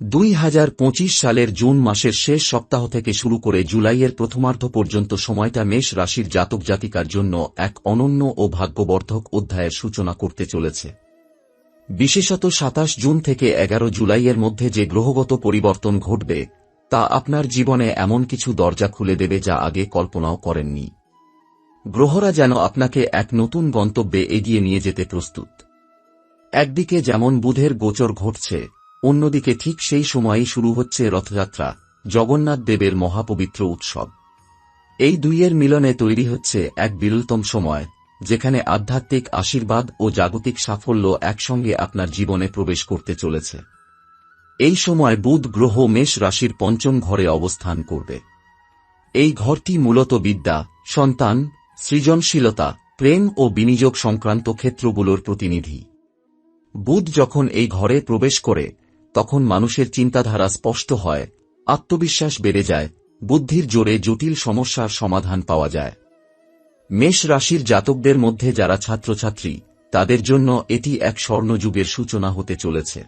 দুই হাজার পঁচিশ সালের জুন মাসের শেষ সপ্তাহ থেকে শুরু করে জুলাইয়ের প্রথমার্ধ পর্যন্ত সময়টা মেষ রাশির জাতক জাতিকার জন্য এক অনন্য ও ভাগ্যবর্ধক অধ্যায়ের সূচনা করতে চলেছে। বিশেষত সাতাশ জুন থেকে এগারো জুলাইয়ের মধ্যে যে গ্রহগত পরিবর্তন ঘটবে, তা আপনার জীবনে এমন কিছু দরজা খুলে দেবে যা আগে কল্পনাও করেননি। গ্রহরা যেন আপনাকে এক নতুন গন্তব্যে এগিয়ে নিয়ে যেতে প্রস্তুত। একদিকে যেমন বুধের গোচর ঘটছে অন্যদিকে ঠিক সেই সময়েই শুরু হচ্ছে রথযাত্রা, জগন্নাথ দেবের মহাপবিত্র উৎসব। এই দুইয়ের মিলনে তৈরি হচ্ছে এক বিরলতম সময়, যেখানে আধ্যাত্মিক আশীর্বাদ ও জাগতিক সাফল্য একসঙ্গে আপনার জীবনে প্রবেশ করতে চলেছে। এই সময় বুধ গ্রহ মেষ রাশির পঞ্চম ঘরে অবস্থান করবে। এই ঘরটি মূলত বিদ্যা, সন্তান, সৃজনশীলতা, প্রেম ও বিনিয়োগ সংক্রান্ত ক্ষেত্রগুলোর প্রতিনিধি। বুধ যখন এই ঘরে প্রবেশ করে তখন মানুষের চিন্তাধারা স্পষ্ট হয়, আত্মবিশ্বাস বেড়ে যায়, বুদ্ধির জোরে জটিল সমস্যার সমাধান পাওয়া যায়। মেষ রাশির জাতকদের মধ্যে যারা ছাত্রছাত্রী, তাদের জন্য এটি এক স্বর্ণযুগের সূচনা হতে চলেছে।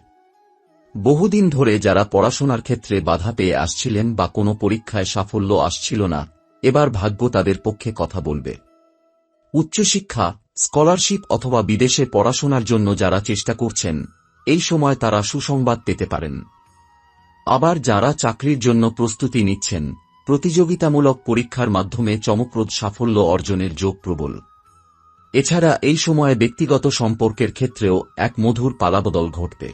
বহুদিন ধরে যারা পড়াশোনার ক্ষেত্রে বাধা পেয়ে আসছিলেন বা কোনো পরীক্ষায় সাফল্য আসছিল না, এবার ভাগ্য তাদের পক্ষে কথা বলবে। উচ্চশিক্ষা, স্কলারশিপ অথবা বিদেশে পড়াশোনার জন্য যারা চেষ্টা করছেন এই সময় তারা সুসংবাদ পেতে পারেন। আবার যারা চাকরির জন্য প্রস্তুতি নিচ্ছেন, প্রতিযোগিতামূলক পরীক্ষার মাধ্যমে চমকপ্রদ সাফল্য অর্জনের যোগ প্রবল। এছাড়া এই সময়ে ব্যক্তিগত সম্পর্কের ক্ষেত্রেও এক মধুর পালাবদল ঘটবে।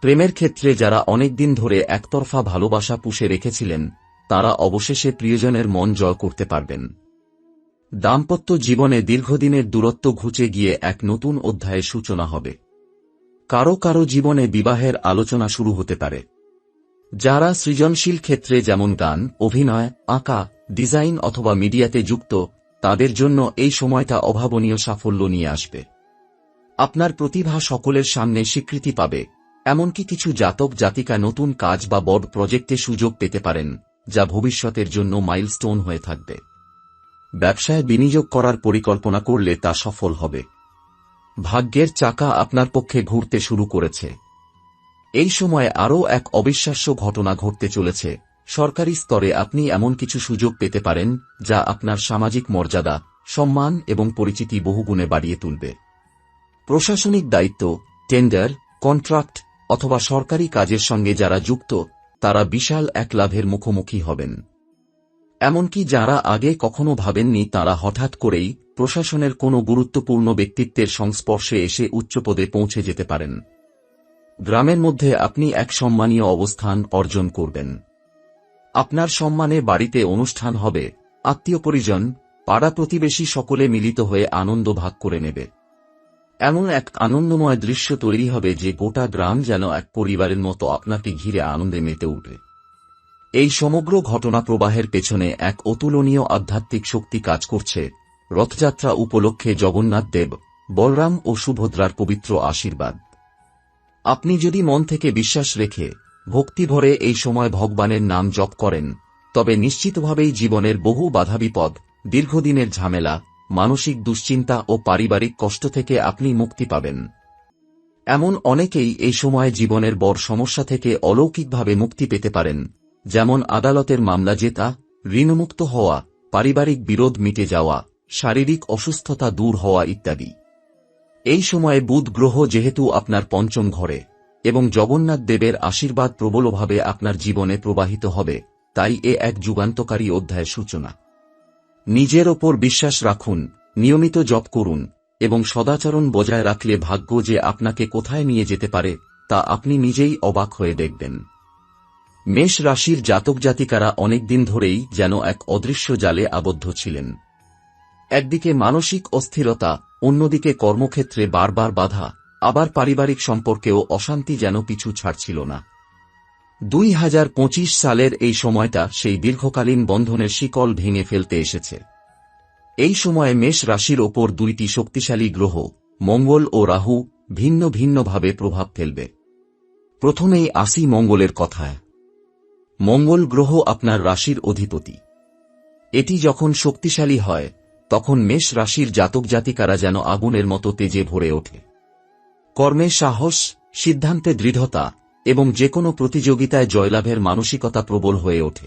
প্রেমের ক্ষেত্রে যারা অনেকদিন ধরে একতরফা ভালোবাসা পুষে রেখেছিলেন, তারা অবশেষে প্রিয়জনের মন জয় করতে পারবেন। দাম্পত্য জীবনে দীর্ঘদিনের দূরত্ব ঘুচে গিয়ে এক নতুন অধ্যায়ের সূচনা হবে। কারও কারও জীবনে বিবাহের আলোচনা শুরু হতে পারে। যারা সৃজনশীল ক্ষেত্রে যেমন গান, অভিনয়, আঁকা, ডিজাইন অথবা মিডিয়াতে যুক্ত, তাদের জন্য এই সময়টা অভাবনীয় সাফল্য নিয়ে আসবে। আপনার প্রতিভা সকলের সামনে স্বীকৃতি পাবে। এমনকি কিছু জাতক, জাতিকা নতুন কাজ বা বড় প্রজেক্টে সুযোগ পেতে পারেন, যা ভবিষ্যতের জন্য মাইলস্টোন হয়ে থাকবে। ব্যবসায় বিনিয়োগ করার পরিকল্পনা করলে তা সফল হবে। ভাগ্যের চাকা আপনার পক্ষে ঘুরতে শুরু করেছে। এই সময়ে আরও এক অবিশ্বাস্য ঘটনা ঘটতে চলেছে। সরকারি স্তরে আপনি এমন কিছু সুযোগ পেতে পারেন, যা আপনার সামাজিক মর্যাদা, সম্মান এবং পরিচিতি বহুগুণে বাড়িয়ে তুলবে। প্রশাসনিক দায়িত্ব, টেন্ডার, কন্ট্রাক্ট অথবা সরকারি কাজের সঙ্গে যারা যুক্ত, তারা বিশাল এক লাভের মুখোমুখি হবেন। এমনকি যারা আগে কখনো ভাবেননি তারা হঠাৎ করেই প্রশাসনের কোনো গুরুত্বপূর্ণ ব্যক্তিত্বের সংস্পর্শে এসে উচ্চপদে পৌঁছে যেতে পারেন। গ্রামের মধ্যে আপনি এক সম্মানীয় অবস্থান অর্জন করবেন। আপনার সম্মানে বাড়িতে অনুষ্ঠান হবে, আত্মীয় পরিজন, পাড়া প্রতিবেশী সকলে মিলিত হয়ে আনন্দ ভাগ করে নেবে। এমন এক আনন্দময় দৃশ্য তৈরি হবে যে গোটা গ্রাম যেন এক পরিবারের মতো আপনাকে ঘিরে আনন্দে মেতে উঠবে। এই সমগ্র ঘটনা প্রবাহের পেছনে এক অতুলনীয় আধ্যাত্মিক শক্তি কাজ করছে। রথযাত্রা উপলক্ষে জগন্নাথ দেব, বলরাম ও সুভদ্রার পবিত্র আশীর্বাদ। আপনি যদি মন থেকে বিশ্বাস রেখে ভক্তি ভরে এই সময় ভগবানের নাম জপ করেন, তবে নিশ্চিতভাবেই জীবনের বহু বাধাবিপদ, দীর্ঘদিনের ঝামেলা, মানসিক দুশ্চিন্তা ও পারিবারিক কষ্ট থেকে আপনি মুক্তি পাবেন। এমন অনেকেই এই সময় জীবনের বড় সমস্যা থেকে অলৌকিকভাবে মুক্তি পেতে পারেন। যেমন আদালতের মামলা জেতা, ঋণমুক্ত হওয়া, পারিবারিক বিরোধ মিটে যাওয়া, শারীরিক অসুস্থতা দূর হওয়া ইত্যাদি। এই সময়ে বুধ গ্রহ যেহেতু আপনার পঞ্চম ঘরে এবং জগন্নাথ দেবের আশীর্বাদ প্রবলভাবে আপনার জীবনে প্রবাহিত হবে, তাই এ এক যুগান্তকারী অধ্যায়ের সূচনা। নিজের ওপর বিশ্বাস রাখুন, নিয়মিত জপ করুন এবং সদাচরণ বজায় রাখলে ভাগ্য যে আপনাকে কোথায় নিয়ে যেতে পারে, তা আপনি নিজেই অবাক হয়ে দেখবেন। মেষ রাশির জাতক জাতিকারা অনেকদিন ধরেই যেন এক অদৃশ্য জালে আবদ্ধ ছিলেন। একদিকে মানসিক অস্থিরতা, অন্যদিকে কর্মক্ষেত্রে বারবার বাধা, আবার পারিবারিক সম্পর্কেও অশান্তি যেন পিছু ছাড়ছিল না। দুই হাজার পঁচিশ সালের এই সময়টা সেই দীর্ঘকালীন বন্ধনের শিকল ভেঙে ফেলতে এসেছে। এই সময়ে মেষ রাশির ওপর দুইটি শক্তিশালী গ্রহ, মঙ্গল ও রাহু, ভিন্ন ভিন্নভাবে প্রভাব ফেলবে। প্রথমেই আসি মঙ্গলের কথায় মঙ্গল গ্রহ আপনার রাশির অধিপতি। এটি যখন শক্তিশালী হয়, তখন মেষ রাশির জাতক জাতিকারা যেন আগুনের মতো তেজে ভরে ওঠে। কর্মে সাহস, সিদ্ধান্তে দৃঢ়তা এবং যে কোনো প্রতিযোগিতায় জয়লাভের মানসিকতা প্রবল হয়ে ওঠে।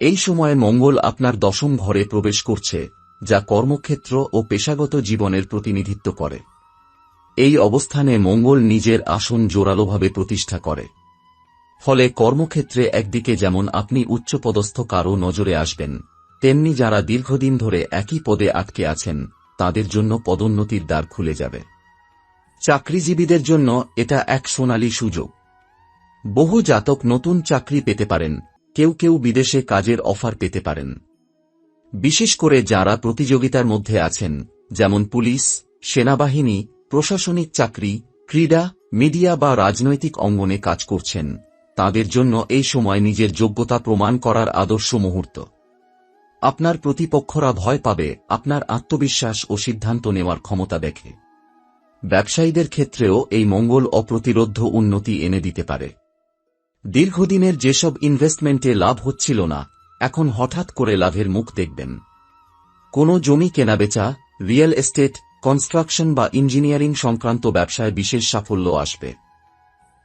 এই সময়ে মঙ্গল আপনার দশম ঘরে প্রবেশ করছে, যা কর্মক্ষেত্র ও পেশাগত জীবনের প্রতিনিধিত্ব করে। এই অবস্থানে মঙ্গল নিজের আসন জোরালোভাবে প্রতিষ্ঠা করে। ফলে কর্মক্ষেত্রে একদিকে যেমন আপনি উচ্চপদস্থ কারও নজরে আসবেন, তেমনি যারা দীর্ঘদিন ধরে একই পদে আটকে আছেন, তাদের জন্য পদোন্নতির দ্বার খুলে যাবে। চাকরিজীবীদের জন্য এটা এক সোনালী সুযোগ। বহু জাতক নতুন চাকরি পেতে পারেন, কেউ কেউ বিদেশে কাজের অফার পেতে পারেন। বিশেষ করে যারা প্রতিযোগিতার মধ্যে আছেন, যেমন পুলিশ, সেনাবাহিনী, প্রশাসনিক চাকরি, ক্রীড়া, মিডিয়া বা রাজনৈতিক অঙ্গনে কাজ করছেন তাদের জন্য এই সময় নিজের যোগ্যতা প্রমাণ করার আদর্শ মুহূর্ত। আপনার প্রতিপক্ষরা ভয় পাবে, আপনার আত্মবিশ্বাস ও সিদ্ধান্ত নেওয়ার ক্ষমতা দেখে। ব্যবসায়ীদের ক্ষেত্রেও এই মঙ্গল অপ্রতিরোধ্য উন্নতি এনে দিতে পারে। দীর্ঘদিনের যেসব ইনভেস্টমেন্টে লাভ হচ্ছিল না, এখন হঠাৎ করে লাভের মুখ দেখবেন। কোনো জমি কেনাবেচা রিয়েল এস্টেট কনস্ট্রাকশন বা ইঞ্জিনিয়ারিং সংক্রান্ত ব্যবসায় বিশেষ সাফল্য আসবে।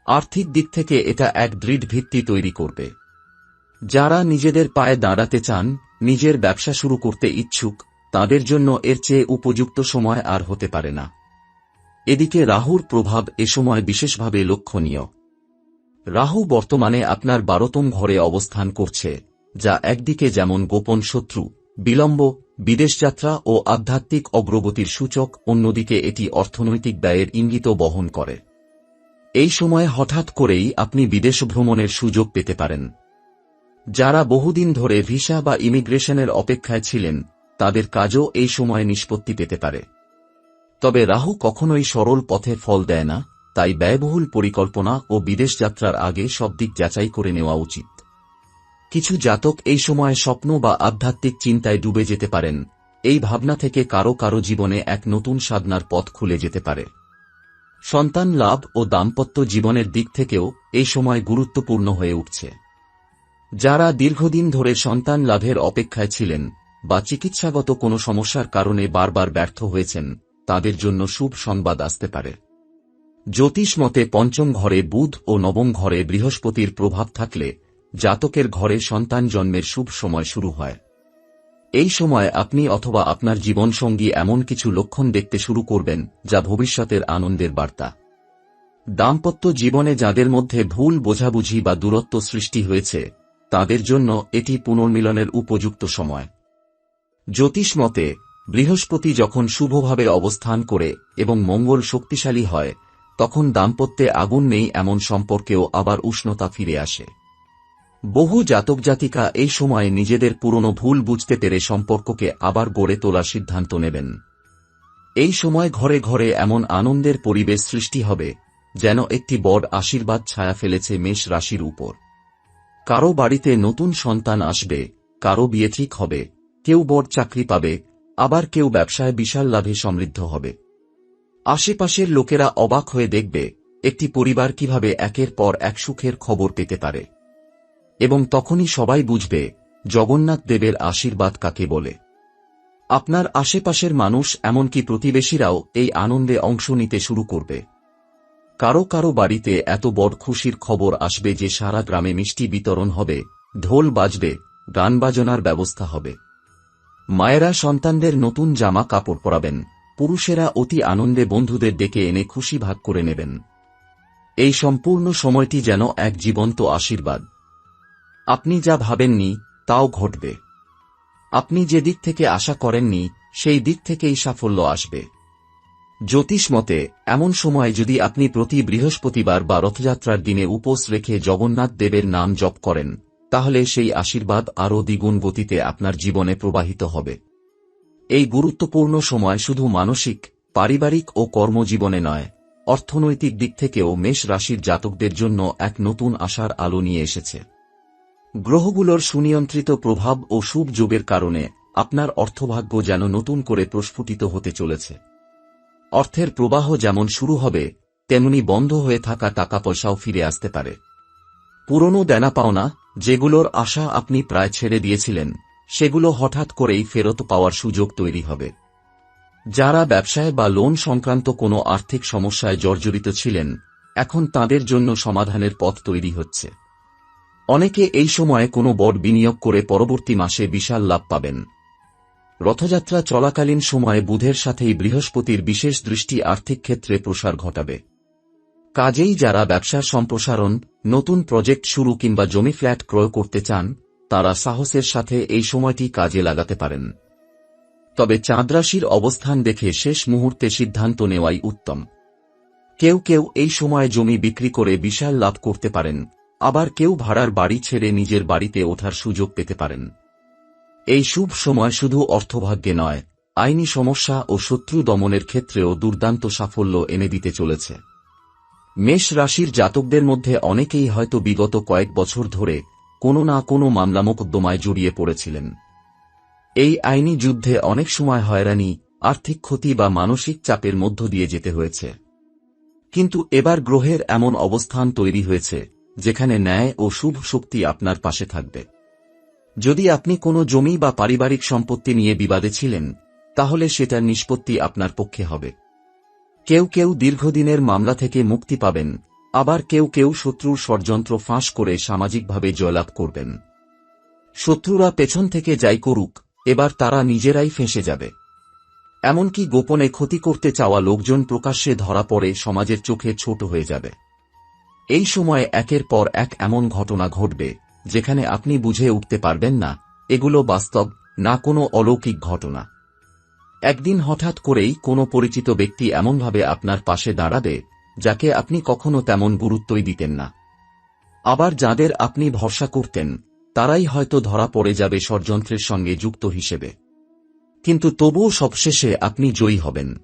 আর্থিক দিক থেকে এটা এক দৃঢ় ভিত্তি তৈরি করবে। যারা নিজেদের পায়ে দাঁড়াতে চান, নিজের ব্যবসা শুরু করতে ইচ্ছুক, তাদের জন্য এর চেয়ে উপযুক্ত সময় আর হতে পারে না। এদিকে রাহুর প্রভাব এ সময় বিশেষভাবে লক্ষণীয়। রাহু বর্তমানে আপনার বারোতম ঘরে অবস্থান করছে, যা একদিকে যেমন গোপন শত্রু, বিলম্ব বিদেশযাত্রা ও আধ্যাত্মিক অগ্রগতির সূচক, অন্যদিকে এটি অর্থনৈতিক ব্যয়ের ইঙ্গিত বহন করে। এই সময়ে হঠাৎ করেই আপনি বিদেশ ভ্রমণের সুযোগ পেতে পারেন। যারা বহুদিন ধরে ভিসা বা ইমিগ্রেশনের অপেক্ষায় ছিলেন, তাদের কাজও এই সময়ে নিষ্পত্তি পেতে পারে। তবে রাহু কখনোই সরল পথে ফল দেয় না, তাই ব্যয়বহুল পরিকল্পনা ও বিদেশ যাত্রার আগে সব দিক যাচাই করে নেওয়া উচিত। কিছু জাতক এই সময়ে স্বপ্ন বা আধ্যাত্মিক চিন্তায় ডুবে যেতে পারেন, এই ভাবনা থেকে কারও কারও জীবনে এক নতুন সাধনার পথ খুলে যেতে পারে। সন্তান লাভ ও দাম্পত্য জীবনের দিক থেকেও এই সময় গুরুত্বপূর্ণ হয়ে উঠছে। যারা দীর্ঘদিন ধরে সন্তান লাভের অপেক্ষায় ছিলেন বা চিকিৎসাগত কোনো সমস্যার কারণে বারবার ব্যর্থ হয়েছেন, তাদের জন্য শুভ সংবাদ আসতে পারে। জ্যোতিষ মতে পঞ্চম ঘরে বুধ ও নবম ঘরে বৃহস্পতির প্রভাব থাকলে জাতকের ঘরে সন্তান জন্মের শুভ সময় শুরু হয়। এই সময় আপনি অথবা আপনার জীবনসঙ্গী এমন কিছু লক্ষণ দেখতে শুরু করবেন, যা ভবিষ্যতের আনন্দের বার্তা। দাম্পত্য জীবনে যাদের মধ্যে ভুল বোঝাবুঝি বা দূরত্ব সৃষ্টি হয়েছে, তাদের জন্য এটি পুনর্মিলনের উপযুক্ত সময়। জ্যোতিষ মতে, বৃহস্পতি যখন শুভভাবে অবস্থান করে এবং মঙ্গল শক্তিশালী হয়, তখন দাম্পত্যে আগুন নেই এমন সম্পর্কেও আবার উষ্ণতা ফিরে আসে। বহু জাতক জাতিকা এই সময়ে নিজেদের পুরনো ভুল বুঝতে পেরে সম্পর্ককে আবার গড়ে তোলার সিদ্ধান্ত নেবেন। এই সময় ঘরে ঘরে এমন আনন্দের পরিবেশ সৃষ্টি হবে, যেন একটি বড় আশীর্বাদ ছায়া ফেলেছে মেষ রাশির উপর। কারও বাড়িতে নতুন সন্তান আসবে, কারও বিয়ে ঠিক হবে, কেউ বড় চাকরি পাবে, আবার কেউ ব্যবসায় বিশাল লাভে সমৃদ্ধ হবে। আশেপাশের লোকেরা অবাক হয়ে দেখবে, একটি পরিবার কীভাবে একের পর এক সুখের খবর পেতে পারে। এবং তখনই সবাই বুঝবে, জগন্নাথ দেবের আশীর্বাদ কাকে বলে। আপনার আশেপাশের মানুষ এমনকি প্রতিবেশীরাও এই আনন্দে অংশ নিতে শুরু করবে। কারও কারও বাড়িতে এত বড় খুশির খবর আসবে যে সারা গ্রামে মিষ্টি বিতরণ হবে, ঢোল বাজবে, গান বাজনার ব্যবস্থা হবে। মায়েরা সন্তানদের নতুন জামা কাপড় পরাবেন, পুরুষেরা অতি আনন্দে বন্ধুদের ডেকে এনে খুশি ভাগ করে নেবেন। এই সম্পূর্ণ সময়টি যেন এক জীবন্ত আশীর্বাদ। আপনি যা ভাবেননি, তাও ঘটবে। আপনি যে দিক থেকে আশা করেননি, সেই দিক থেকেই সাফল্য আসবে। জ্যোতিষ মতে, এমন সময় যদি আপনি প্রতি বৃহস্পতিবার বা রথযাত্রার দিনে উপোস রেখে জগন্নাথ দেবের নাম জপ করেন, তাহলে সেই আশীর্বাদ আরও দ্বিগুণ গতিতে আপনার জীবনে প্রবাহিত হবে। এই গুরুত্বপূর্ণ সময় শুধু মানসিক, পারিবারিক ও কর্মজীবনে নয়, অর্থনৈতিক দিক থেকেও মেষ রাশির জাতকদের জন্য এক নতুন আশার আলো নিয়ে এসেছে। গ্রহগুলোর সুনিয়ন্ত্রিত প্রভাব ও যোগের কারণে আপনার অর্থভাগ্য যেন নতুন করে প্রস্ফুটিত হতে চলেছে। অর্থের প্রবাহ যেমন শুরু হবে, তেমনি বন্ধ হয়ে থাকা টাকা পয়সাও ফিরে আসতে পারে। পুরনো দেনা পাওনা যেগুলোর আশা আপনি প্রায় ছেড়ে দিয়েছিলেন, সেগুলো হঠাৎ করেই ফেরত পাওয়ার সুযোগ তৈরি হবে। যারা ব্যবসায় বা লোন সংক্রান্ত কোনো আর্থিক সমস্যায় জর্জরিত ছিলেন, এখন তাদের জন্য সমাধানের পথ তৈরি হচ্ছে। অনেকে এই সময়ে কোনো বড় বিনিয়োগ করে পরবর্তী মাসে বিশাল লাভ পাবেন। রথযাত্রা চলাকালীন সময়ে বুধের সাথেই বৃহস্পতির বিশেষ দৃষ্টি আর্থিক ক্ষেত্রে প্রসার ঘটাবে। কাজেই যারা ব্যবসার সম্প্রসারণ, নতুন প্রজেক্ট শুরু কিংবা জমি ফ্ল্যাট ক্রয় করতে চান, তারা সাহসের সাথে এই সময়টি কাজে লাগাতে পারেন। তবে চাঁদরাশির অবস্থান দেখে শেষ মুহূর্তে সিদ্ধান্ত নেওয়াই উত্তম। কেউ কেউ এই সময়ে জমি বিক্রি করে বিশাল লাভ করতে পারেন। আবার কেউ ভাড়ার বাড়ি ছেড়ে নিজের বাড়িতে ওঠার সুযোগ পেতে পারেন। এই শুভ সময় শুধু অর্থভাগ্যে নয়, আইনি সমস্যা ও শত্রু দমনের ক্ষেত্রেও দুর্দান্ত সাফল্য এনে দিতে চলেছে। মেষ রাশির জাতকদের মধ্যে অনেকেই হয়তো বিগত কয়েক বছর ধরে কোনো না কোনো মামলা মোকদ্দমায় জড়িয়ে পড়েছিলেন। এই আইনি যুদ্ধে অনেক সময় হয়রানি, আর্থিক ক্ষতি বা মানসিক চাপের মধ্য দিয়ে যেতে হয়েছে। কিন্তু এবার গ্রহের এমন অবস্থান তৈরি হয়েছে যেখানে ন্যায় ও শুভ শক্তি আপনার পাশে থাকবে। যদি আপনি কোনো জমি বা পারিবারিক সম্পত্তি নিয়ে বিবাদে ছিলেন, তাহলে সেটার নিষ্পত্তি আপনার পক্ষে হবে। কেউ কেউ দীর্ঘদিনের মামলা থেকে মুক্তি পাবেন, আবার কেউ কেউ শত্রুর ষড়যন্ত্র ফাঁস করে সামাজিকভাবে জয়লাভ করবেন। শত্রুরা পেছন থেকে যাই করুক, এবার তারা নিজেরাই ফেঁসে যাবে। এমনকি গোপনে ক্ষতি করতে চাওয়া লোকজন প্রকাশ্যে ধরা পড়ে সমাজের চোখে ছোট হয়ে যাবে। এই সময়ে একের পর এক এমন ঘটনা ঘটবে, যেখানে আপনি বুঝে উঠতে পারবেন না, এগুলো বাস্তব, না কোনো অলৌকিক ঘটনা। একদিন হঠাৎ করেই কোনো পরিচিত ব্যক্তি এমনভাবে আপনার পাশে দাঁড়াবে, যাকে আপনি কখনো তেমন গুরুত্বই দিতেন না। আবার যাদের আপনি ভরসা করতেন, তারাই হয়তো ধরা পড়ে যাবে ষড়যন্ত্রের সঙ্গে যুক্ত হিসেবে। কিন্তু তবুও সবশেষে আপনি জয়ী হবেন।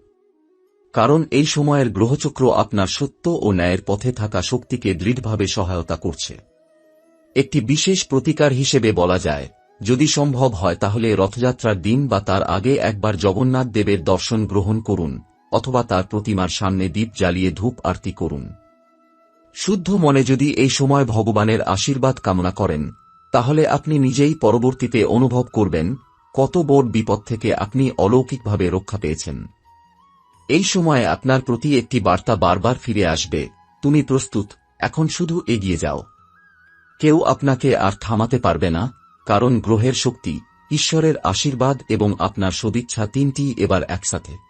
কারণ এই সময়ের গ্রহচক্র আপনার সত্য ও ন্যায়ের পথে থাকা শক্তিকে দৃঢ়ভাবে সহায়তা করছে। একটি বিশেষ প্রতিকার হিসেবে বলা যায়, যদি সম্ভব হয় তাহলে রথযাত্রার দিন বা তার আগে একবার জগন্নাথ দেবের দর্শন গ্রহণ করুন, অথবা তার প্রতিমার সামনে দ্বীপ জ্বালিয়ে ধূপ আরতি করুন। শুদ্ধ মনে যদি এই সময় ভগবানের আশীর্বাদ কামনা করেন, তাহলে আপনি নিজেই পরবর্তীতে অনুভব করবেন কত বড় বিপদ থেকে আপনি অলৌকিকভাবে রক্ষা পেয়েছেন। এই সময়ে আপনার প্রতি একটি বার্তা বারবার ফিরে আসবে। তুমি প্রস্তুত, এখন শুধু এগিয়ে যাও। কেউ আপনাকে আর থামাতে পারবে না, কারণ গ্রহের শক্তি, ঈশ্বরের আশীর্বাদ এবং আপনার সদিচ্ছা তিনটি এবার একসাথে।